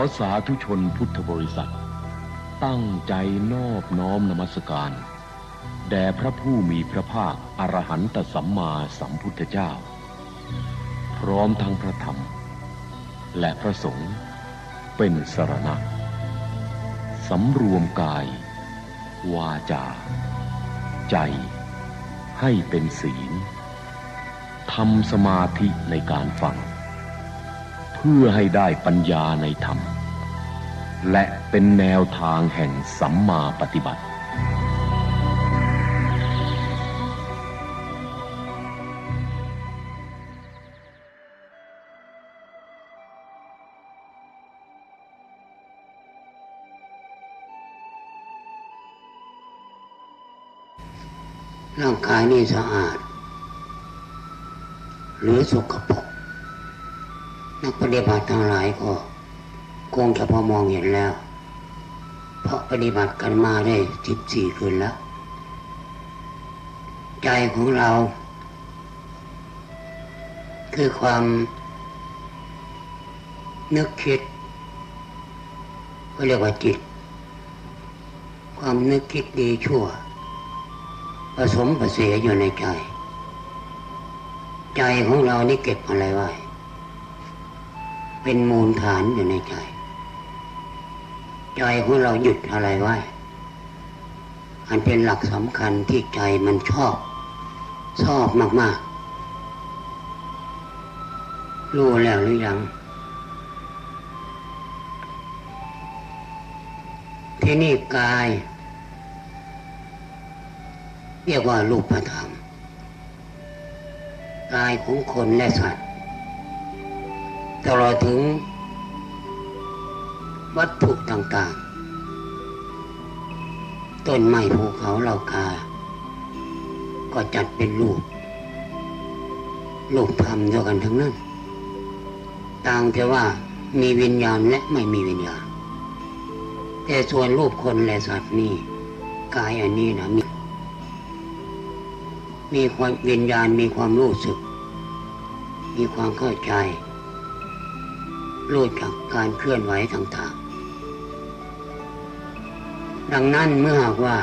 ขอสาธุชนพุทธบริษัท ตั้งใจนอบน้อมนมัสการ แด่พระผู้มีพระภาคอรหันตสัมมาสัมพุทธเจ้า พร้อมทั้งพระธรรม และพระสงฆ์เป็นสรณะสำรวมกาย วาจา ใจ ให้เป็นศีลทำสมาธิในการฟัง เพื่อให้ได้ปัญญาในธรรม และเป็นแนวทางแห่งสัมมาปฏิบัติ ร่างกายนี่สะอาด หรือสกปรก นักปฏิบัติทั้งหลายก็คงจะพอมองเห็นแล้ว เพราะปฏิบัติกันมาได้สิบสี่คืนแล้ว ใจของเรา คือความนึกคิดก็เรียกว่าจิต ความนึกคิดดีชั่ว ผสมผสานอยู่ในใจ ใจของเรานี่เก็บอะไรไว้ เป็นมูลฐานอยู่ในใจ ใจของเราหยุดอะไรไว้ อันเป็นหลักสำคัญที่ใจมันชอบ ชอบมาก ๆ รู้แล้วหรือยัง ที่นี่กาย เรียกว่ารูปธรรมกายของคนและสัตว์ ตลอดถึงวัตถุต่างๆ ต้นไม้ภูเขาเหล่ากา ก็จัดเป็นรูป รูปธรรมเดียวกันทั้งนั้น ต่างแต่ว่ามีวิญญาณและไม่มีวิญญาณ แต่ส่วนรูปคนและสัตว์นี่กายอันนี้นะมีมีความวิญญาณมีความรู้สึก มีความเข้าใจ รู้จักการเคลื่อนไหวต่างๆ ดังนั้นเมื่อหากว่า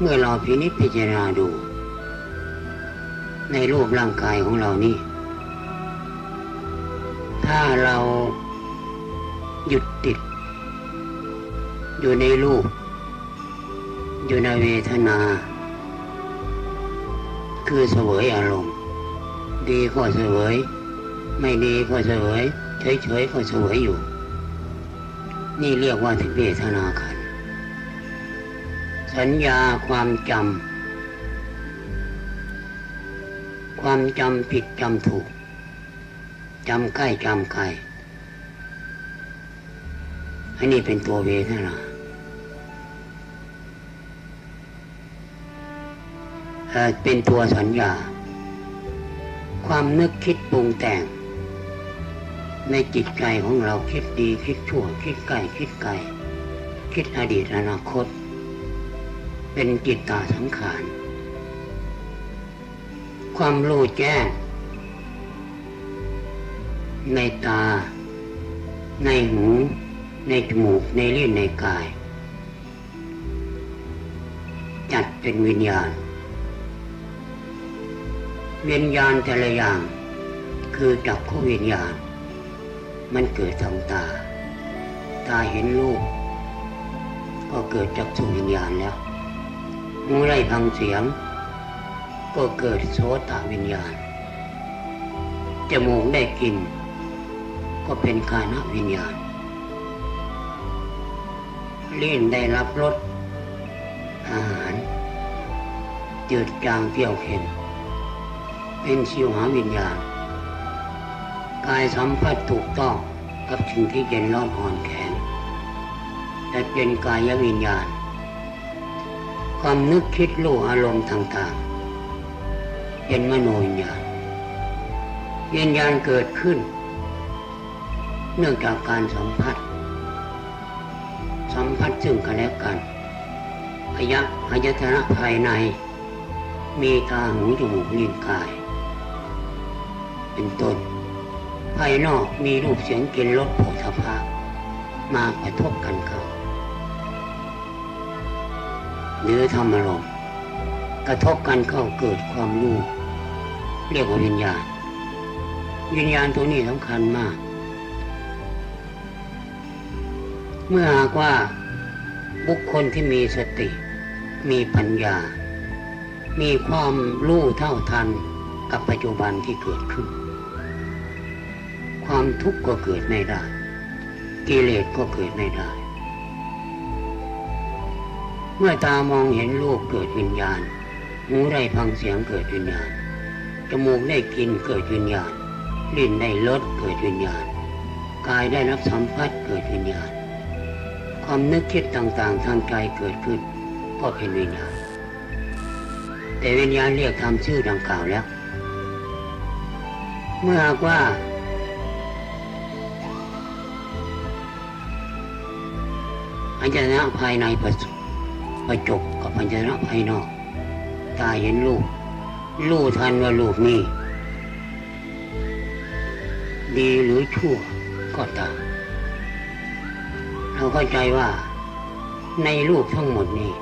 เมื่อเราพินิจพิจารณาดู ในรูปร่างกายของเรานี่ ถ้าเราหยุดติด อยู่ในรูป อยู่ในเวทนา คือเสวยอารมณ์ ดีก็เสวย ไม่ดีก็เสวยเฉยๆก็เสวยอยู่ นี่เรียกว่าถึงเวทนาขันสัญญาความจำความจำผิดจำถูกจำใกล้จำไกลอันนี้เป็นตัวเวทนาเป็นตัวสัญญา ความนึกคิดปรุงแต่ง ในจิตใจของเราคิดดีคิดชั่วคิดใกล้คิดไกลคิดอดีตอนาคต เป็นจิตตาสังขาร ความรู้แจ้ง ในตา ในหู ในจมูก ในลิ้นในกาย จัดเป็นวิญญาณ วิญญาณแต่ละอย่าง คือจักขวิญญาณ มันเกิดทางตา ตาเห็นรูป ก็เกิดจากสุวิญญาณแล้วหูได้ฟังเสียง ก็เกิดโสตวิญญาณ จมูกได้กลินก็เป็นกาณวิญญาณลิ้นได้รับรสอาหารจืดจางเปรี้ยวเค็มเป็นชิวหาวิญญาณ กายสัมผัสถูกต้องกับสิ่งที่เย็นร้อนอ่อนแข็งแต่เป็นกายวิญญาณ ความนึกคิดรู้อารมณ์ต่างๆ เป็นมโนวิญญาณวิญญาณเกิดขึ้น เนื่องจากการสัมผัส สัมผัสซึ่งกันและกันพยะพยตนะภายใน มีตาหูจมูกลิ้นกาย เป็นต้น ภายนอกมีรูปเสียงกลินรสโผฏฐัพพะมากระทบกันเข้าหรือธรรมารมณ์กระทบกันเข้าเกิดความรู้เรียกว่าวิญญาณ วิญญาณตัวนี้สำคัญมาก เมื่อหากว่าบุคคลที่มีสติ มีปัญญา มีความรู้เท่าทันกับปัจจุบันที่เกิดขึ้น ความทุกข์ก็เกิดไม่ได้ กิเลสก็เกิดไม่ได้ เมื่อตามองเห็นรูปเกิดวิญญาณ หูได้ฟังเสียงเกิดวิญญาณ จมูกได้กลินเกิดวิญญาณ ลิ้นได้รสเกิดวิญญาณ กายได้รับสัมผัสเกิดวิญญาณ ความนึกคิดต่างๆทางใจเกิดขึ้น ก็เป็นวิญญาณ แต่วิญญาณเรียกทำชื่อดังกล่าวแล้ว เมื่อหากว่า อัญชนะภายในประประจบกับอัญชนะภายนอก ตาเห็นรูปรู้ทันว่ารูปนี้ ดีหรือชั่วก็ตามเราเข้าใจว่าในรูปทั้งหมดนี้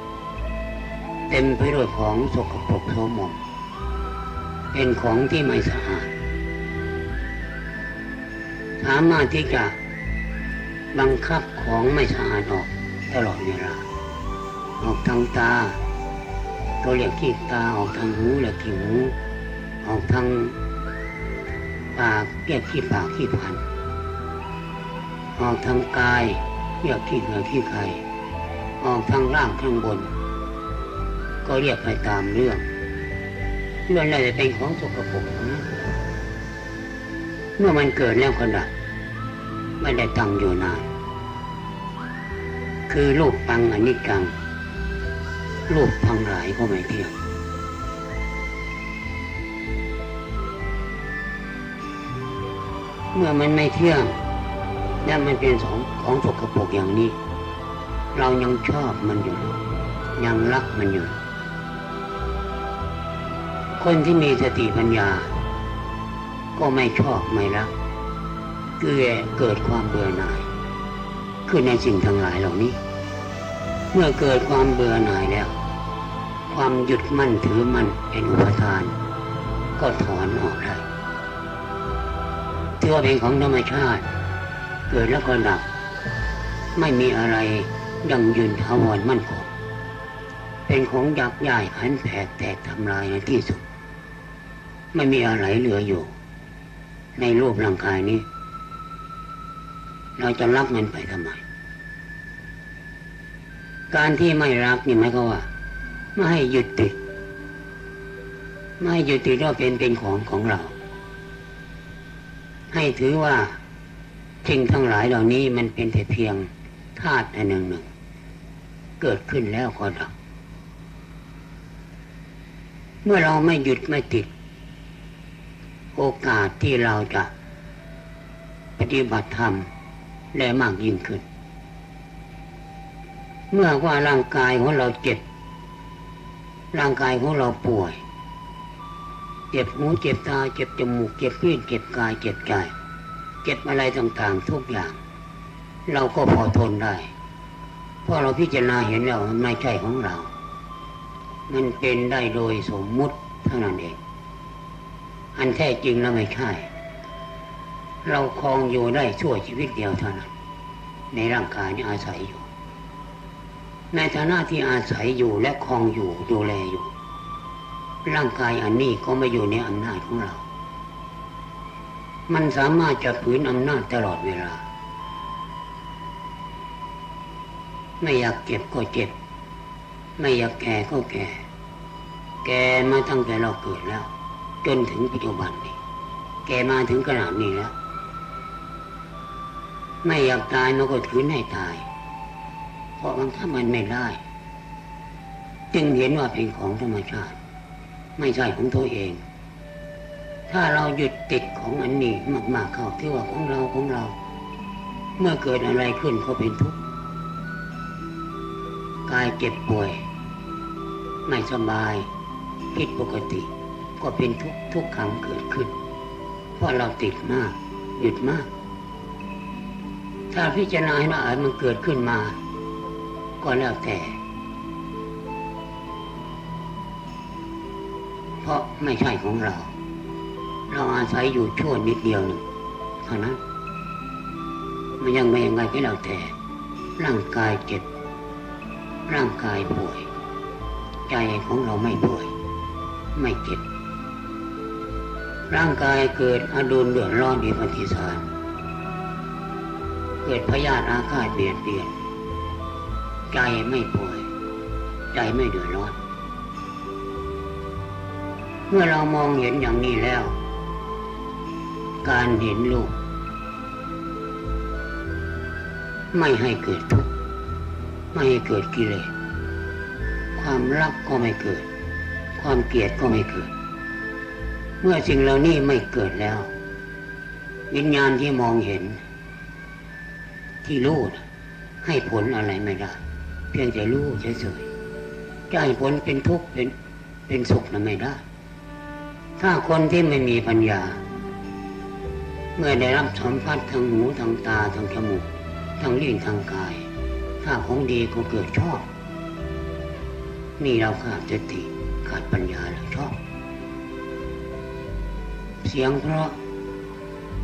เต็มไปด้วยของสกปรกโสมมเป็นของที่ไม่สะอาดสามารถที่จะบังคับของไม่สะอาดออก ตลอดเวลาออกทางตา ตัวเรียกขี้ตาออกทางหูเรียกขี้หูออกทางปากเรียกขี้ปากขี้พัน ออกทางกายเรียกขี้เหงื่อขี้ไข่ออกทางร่างข้างบน ก็เรียกไปตามเรื่องเรื่องอะไรเป็นของสกปรกนะเมื่อมันเกิดแล้วก็ดับไม่ได้ตั้งอยู่นาน คือรูปปังอนิจจัง รูปทั้งหลายก็ไม่เที่ยงเมื่อมันไม่เที่ยงและมันเป็นสองของสกปรกอย่างนี้ เรายังชอบมันอยู่ ยังรักมันอยู่ คนที่มีสติปัญญา ก็ไม่ชอบไม่รักเกิดเกิดความเบื่อหน่ายขึ้นในสิ่งทั้งหลายเหล่านี้ เมื่อเกิดความเบื่อหน่ายแล้ว ความหยุดมั่นถือมั่นเป็นอุปทาน ก็ถอนออกได้ถือว่าเป็นของธรรมชาติ เกิดแล้วก็ดับ ไม่มีอะไรยั่งยืนถาวรมั่นคงเป็นของยักย้ายหันแผกแตกทำลายในที่สุด ไม่มีอะไรเหลืออยู่ ในรูปร่างกายนี้ เราจะรักมันไปทำไม การที่ไม่รักนี่หมายความว่า ไม่ให้ยึดติด ไม่ให้ยึดติดว่าเป็นเป็นของของเรา ให้ถือว่าสิ่งทั้งหลายเหล่านี้มันเป็นแต่เพียงธาตุอันหนึ่งหนึ่ง เกิดขึ้นแล้วก็ดับเมื่อเราไม่หยุดไม่ติด โอกาสที่เราจะปฏิบัติธรรมได้มากยิ่งขึ้น เมื่อว่าร่างกายของเราเจ็บ ร่างกายของเราป่วย เจ็บหูเจ็บตา เจ็บจมูก เจ็บลิ้นเจ็บกาย เจ็บใจ เจ็บอะไรต่างๆ ทุกอย่าง เราก็พอทนได้ เพราะเราพิจารณาเห็นแล้วมันไม่ใช่ของเรา มันเป็นได้โดยสมมุติเท่านั้นเอง อันแท้จริงแล้วไม่ใช่ เราคลองอยู่ได้ชั่วชีวิตเดียวเท่านั้น ในร่างกายนี้อาศัยอยู่ ในฐานะที่อาศัยอยู่และคลองอยู่ดูแลอยู่ ร่างกายอันนี้ก็ไม่อยู่ในอำนาจของเรา มันสามารถจะฝืนอำนาจตลอดเวลา ไม่อยากเจ็บก็เจ็บ ไม่อยากแก่ก็แก่ แก่มาตั้งแต่เราเกิดแล้ว จนถึงปัจจุบันนี้แก่มาถึงขนาดนี้แล้ว ไม่อยากตายมันก็ถืนให้ตาย ราะมันถ้ามันไม่ได้ จึงเห็นว่าเป็นของธรรมชาติ ไม่ใช่ของตัวเอง ถ้าเราหยุดติดของอันนี้มากๆเข้าที่ว่าของเราของเรา เมื่อเกิดอะไรขึ้นก็เป็นทุกข์กายเจ็บป่วย ไม่สบายผิดปกติ ก็เป็นทุกทุกครั้งเกิดขึ้น เพราะเราติดมาก หยุดมาก ถ้าพิจารณาให้ละอายมันเกิดขึ้นมา ก็แล้วแต่ เพราะไม่ใช่ของเรา เราอาศัยอยู่ชั่วนิดเดียวหนึ่งเท่านั้นมันยังไม่ยังไงก็แล้วแต่ ร่างกายเจ็บ ร่างกายป่วย ใจของเราไม่ป่วย ไม่เจ็บ ร่างกายเกิดอดุลเดือดร้อนดีปฏิสารเกิดพยาธิอาฆาตเบียดเบียน ใจไม่ป่วย ใจไม่เดือดร้อน เมื่อเรามองเห็นอย่างนี้แล้ว การเห็นลูก ไม่ให้เกิดทุกข์ไม่ให้เกิดกิเลสความรักก็ไม่เกิด ความเกลียดก็ไม่เกิด เมื่อสิ่งเหล่านี้ไม่เกิดแล้ว วิญญาณที่มองเห็น ที่รู้ให้ผลอะไรไม่ได้ เพียงแต่รู้เฉยๆจะให้ผลเป็นทุกข์เป็นเป็นสุขนะไม่ได้ ถ้าคนที่ไม่มีปัญญา เมื่อได้รับสัมผัสทางหูทางตาทางจมูกทางลิ้นทางกาย ถ้าของดีก็เกิดชอบ นี่เราขาดสติขาดปัญญาเราชอบ เสียงเพราะ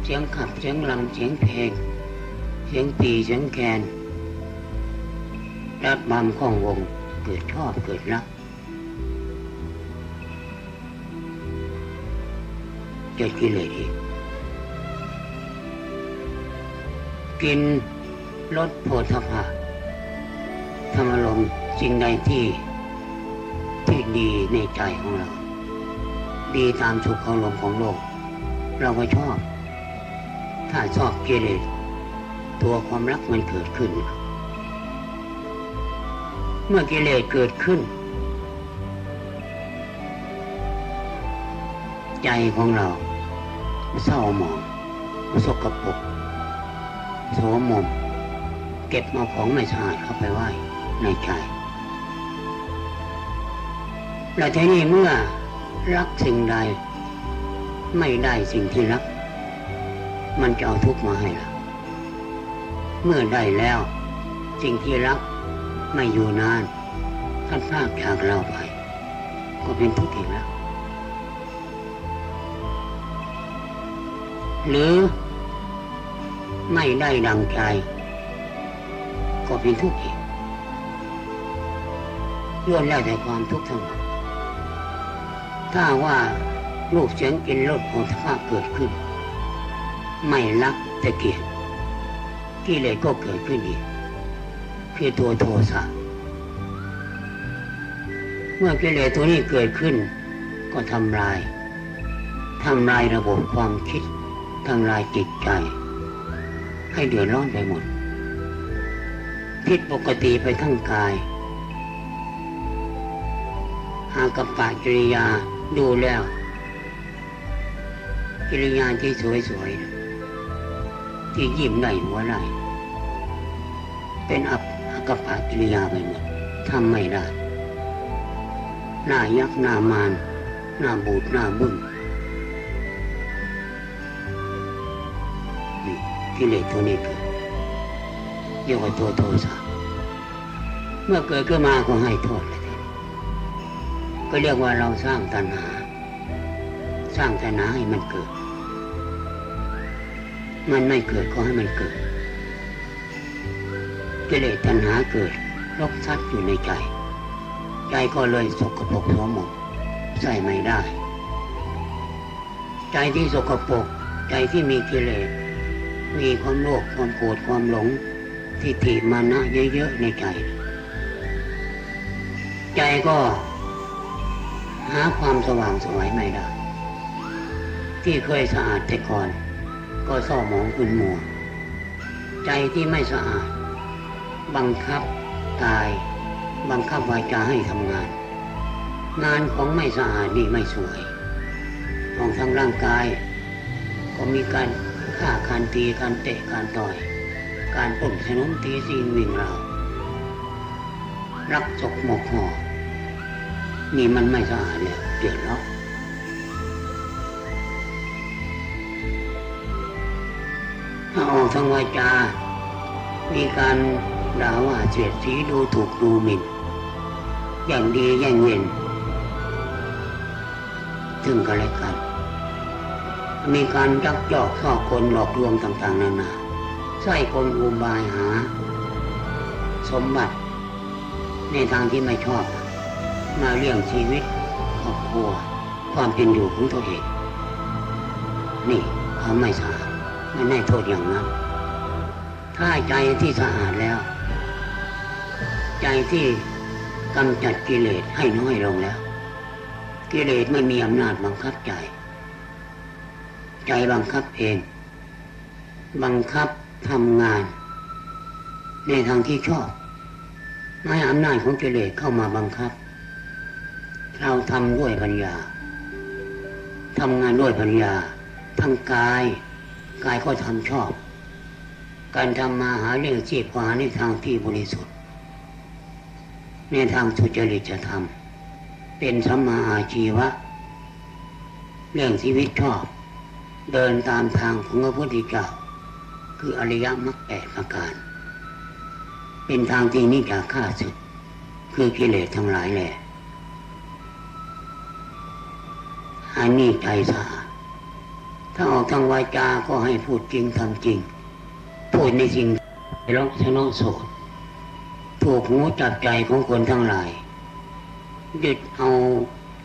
เสียงขับเสียงลำเสียงเพลงเสียงปีเสียงแคน รัดบำข้องวงเกิดชอบเกิดรักเกิดกิเลสอีกกินรสโผฏฐัพพะธรรมลมสิ่งใดที่ที่ดีในใจของเรา ดีตามสุขอารมณ์ของโลก เราก็ชอบ ถ้าชอบกิเลสตัวความรักมันเกิดขึ้น เมื่อกิเลสเกิดขึ้น ใจของเราเศร้าหมองสกปรกโสมม เก็บเอาของไม่สะอาดเข้าไปไหว้ในใจแล้วทีนี้เมื่อรักสิ่งใด ไม่ได้สิ่งที่รัก มันจะเอาทุกข์มาให้เราเมื่อได้แล้ว สิ่งที่รัก ไม่อยู่นาน ท่านพากจากเราไป ก็เป็นทุกข์อีกแล้ว หรือไม่ได้ดังใจ ก็เป็นทุกข์อีกล้วนแล้วแต่ความทุกข์ทั้งหมดถ้าว่ารูปเสียงกินรสโผฏฐัพพเกิดขึ้น ไม่รักแต่เกลียดกิเลสก็เกิดขึ้นอีก คือตัวโทสะเมื่อกิเลสตัวนี้เกิดขึ้น ก็ทำลายทำลายระบบความคิดทำลายจิตใจ ให้เดือดร้อนไปหมดผิดปกติไปทั้งกาย หากับปะกิริยาดูแล้ว กิริยาที่สวยๆที่ยิ้มได้หัวไหลเป็นอับ กับปะกิริยาไปหมดทำไม่ได้หน้ายักษ์หน้ามารหน้าบูดหน้าบึ้งนี่กิเลสตัวนี้เกิดเรียกว่าตัวโทสะเมื่อเกิดขึ้นมาก็ให้โทษเลยทีนี้ก็เรียกว่าเราสร้างตัณหา สร้างตัณหาให้มันเกิด มันไม่เกิดก็ให้มันเกิด กิเลสตัณหาเกิดรกซัดอยู่ในใจ ใจก็เลยสกปรกหัวหมดใส่ไม่ได้ ใจที่สกปรกใจที่มีกิเลสมีความโลภความโกรธความหลงที่ถีบมานะเยอะๆในใจ ใจก็หาความสว่างสวยไม่ได้ ที่เคยสะอาดแต่ก่อน ก็เศร้าหมองขุ่นมัว ใจที่ไม่สะอาด บังคับกาย บังคับวาจาให้ทำงาน งานของไม่สะอาดนี่ไม่สวย ของทางร่างกาย ก็มีการฆ่าการตีการเตะการต่อย การปล้นสนุนตีซีนวิ่งรารักจกหมกห่อนี่มันไม่สะอาดเลยเดือดร้อนถ้าออกทางวาจา มีการ ด่าว่าเสียดสีดูถูกดูหมิ่น อย่างดีแย่างเย็นซึ่งกันและกัน มีการยักยอกข้อคนหลอกลวงต่างๆนานาใส่กลอุบายหา สมบัติ ในทางที่ไม่ชอบ มาเลี้ยงชีวิตครอบครัว ความเป็นอยู่ของตัวเอง นี่เขาไม่สะอาดไม่ได้โทษอย่างนั้น ถ้าใจที่สะอาดแล้ว ใจที่กำจัดกิเลสให้น้อยลงแล้ว กิเลสไม่มีอำนาจบังคับใจ ใจบังคับเอง บังคับทำงาน ในทางที่ชอบไม่อำนาจของกิเลสเข้ามาบังคับ เราทำด้วยปัญญาทำงานด้วยปัญญาทางกาย กายก็ทำชอบ การทำมาหาเรื่องชีพหาในทางที่บริสุทธิ์ ในทางสุจริตจะทำเป็นสัมมาอาชีวะ เรื่องชีวิตชอบ เดินตามทางของพระพุทธเจ้า คืออริยมรรคแปดประการ เป็นทางที่นิจาฆ่าศึก คือกิเลสทั้งหลายแหละอันนี้ใจสะอาดถ้าออกทางวาจาก็ให้พูดจริงทำจริง พูดในสิ่งที่เราชนะโสด ถูกหูจับใจของคนทั้งหลายยึดเอา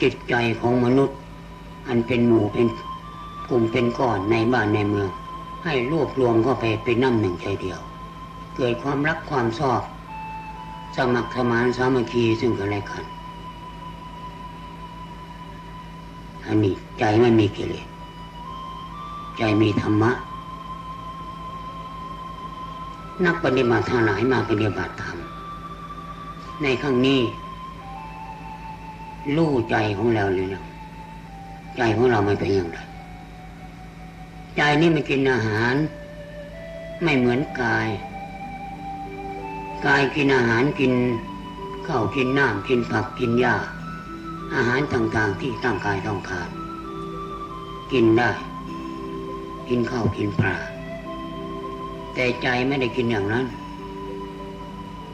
จิตใจของมนุษย์ อันเป็นหมู่เป็นกลุ่มเป็นก้อนในบ้านในเมือง ให้รวบรวมเข้าไปเป็นน้ำหนึ่งใจเดียว เกิดความรักความชอบ สมัครสมานสามัคคีซึ่งกันและกันอันนี้ใจไม่มีกิเลสใจมีธรรมะ นักปฏิบัติทั้งหลายมาปฏิบัติธรรม ในครั้งนี้รู้ใจของเราเลยนะใจของเราไม่เป็นอย่างไรใจนี่มันกินอาหาร ไม่เหมือนกาย กายกินอาหารกินข้าวกินน้ำกินผักกินหญ้าอาหารต่างๆที่ร่างกายต้องการกินได้ กินข้าวกินปลาแต่ใจไม่ได้กินอย่างนั้น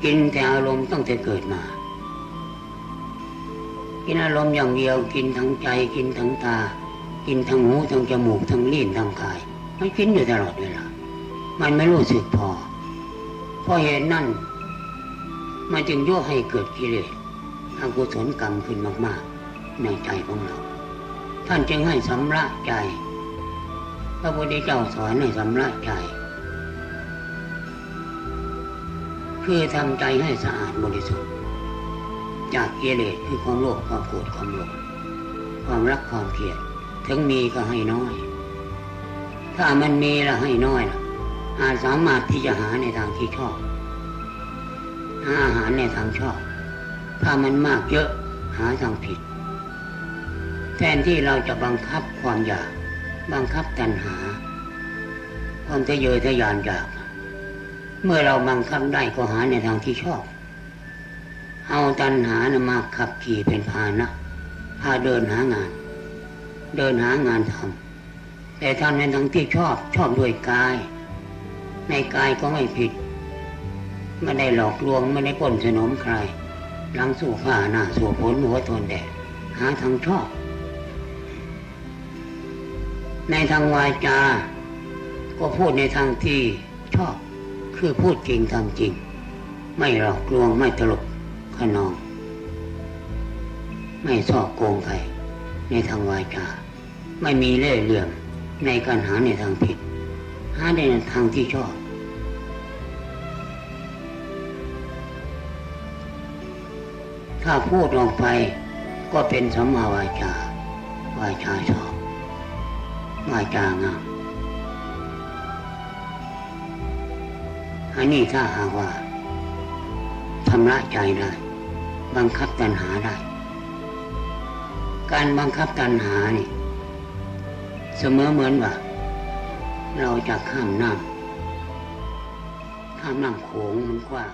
กินแต่อารมณ์ตั้งแต่เกิดมา กินอารมณ์อย่างเดียวกินทั้งใจกินทั้งตา กินทั้งหูทั้งจมูกทั้งลิ้นทั้งกาย มันกินอยู่ตลอดเวลา มันไม่รู้สึกพอ เพราะเหตุนั้นมันจึงยั่วให้เกิดกิเลสอกุศลกรรมขึ้นมาก ๆ ในใจของเรา ท่านจึงให้สำระใจ พระพุทธเจ้าสอนให้สำระใจ คือทำใจให้สะอาดบริสุทธิ์ จากกิเลสคือความโลภความโกรธความหลงความรักความเกลียดถึงมีก็ให้น้อย ถ้ามันมีล้วให้น้อยละอาจสามารถที่จะหาในทางที่ชอบหาอาหารในทางชอบ ถ้ามันมากเยอะหาทางผิด แทนที่เราจะบังคับความอยาก บังคับตัณหา ความทะเยอทะยานอยาก เมื่อเราบังคับได้ก็หาในทางที่ชอบ เอาตัณหานะมาขับขี่เป็นพาหนะพาเดินหางาน เดินหางานทำแต่ทำในทางที่ชอบชอบด้วยกาย ในกายก็ไม่ผิดไม่ได้หลอกลวงไม่ได้ปล้นสนมใครหลังสู่ข้าหน้าสู่ผลหัวทนแดดหาทางชอบ ในทางวาจาก็พูดในทางที่ชอบ คือพูดจริงทำจริง ไม่หลอกลวงไม่ตลกขนอง ไม่ซอกโกงใครในทางวาจา ไม่มีเล่ห์เหลี่ยมในการหาในทางผิด หาในทางที่ชอบ ถ้าพูดออกไปก็เป็นสัมมาวาจา วาจาชอบ วาจางาม อันนี้ถ้าหากว่าทำละใจได้ บังคับตัณหาได้ การบังคับตัณหานี่เสมอเหมือนว่าเราจะข้ามน้ำข้ามน้ำโขงมันกว้าง